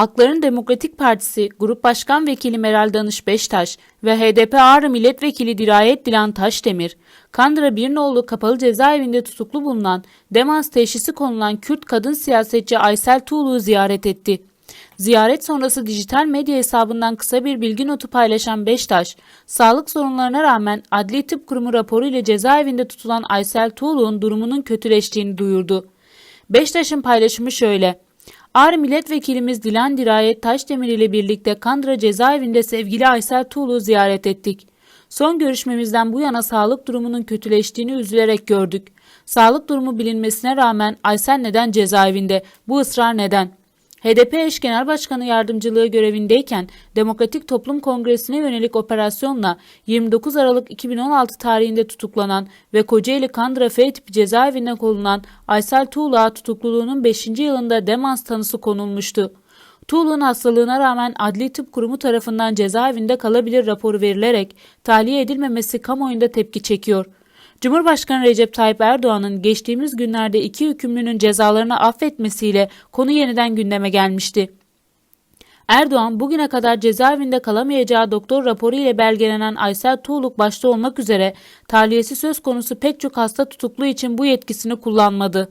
Halkların Demokratik Partisi Grup Başkan Vekili Meral Danış Beştaş ve HDP Ağrı Milletvekili Dirayet Dilan Taşdemir, Kandıra Birnoğlu Kapalı Cezaevinde tutuklu bulunan demans teşhisi konulan Kürt kadın siyasetçi Aysel Tuğlu'yu ziyaret etti. Ziyaret sonrası dijital medya hesabından kısa bir bilgi notu paylaşan Beştaş, sağlık sorunlarına rağmen Adli Tıp Kurumu raporu ile cezaevinde tutulan Aysel Tuğlu'nun durumunun kötüleştiğini duyurdu. Beştaş'ın paylaşımı şöyle. Ağrı Milletvekilimiz Dilan Dirayet Taşdemir ile birlikte Kandıra cezaevinde sevgili Aysel Tuğlu'yu ziyaret ettik. Son görüşmemizden bu yana sağlık durumunun kötüleştiğini üzülerek gördük. Sağlık durumu bilinmesine rağmen Aysel neden cezaevinde? Bu ısrar neden? HDP eş genel başkanı yardımcılığı görevindeyken Demokratik Toplum Kongresi'ne yönelik operasyonla 29 Aralık 2016 tarihinde tutuklanan ve Kocaeli Kandıra F tipi cezaevinde konulan Aysel Tuğla tutukluluğunun 5. yılında demans tanısı konulmuştu. Tuğlu'nun hastalığına rağmen Adli Tıp Kurumu tarafından cezaevinde kalabilir raporu verilerek tahliye edilmemesi kamuoyunda tepki çekiyor. Cumhurbaşkanı Recep Tayyip Erdoğan'ın geçtiğimiz günlerde iki hükümlünün cezalarını affetmesiyle konu yeniden gündeme gelmişti. Erdoğan bugüne kadar cezaevinde kalamayacağı doktor raporu ile belgelenen Aysel Tuğluk başta olmak üzere tahliyesi söz konusu pek çok hasta tutuklu için bu yetkisini kullanmadı.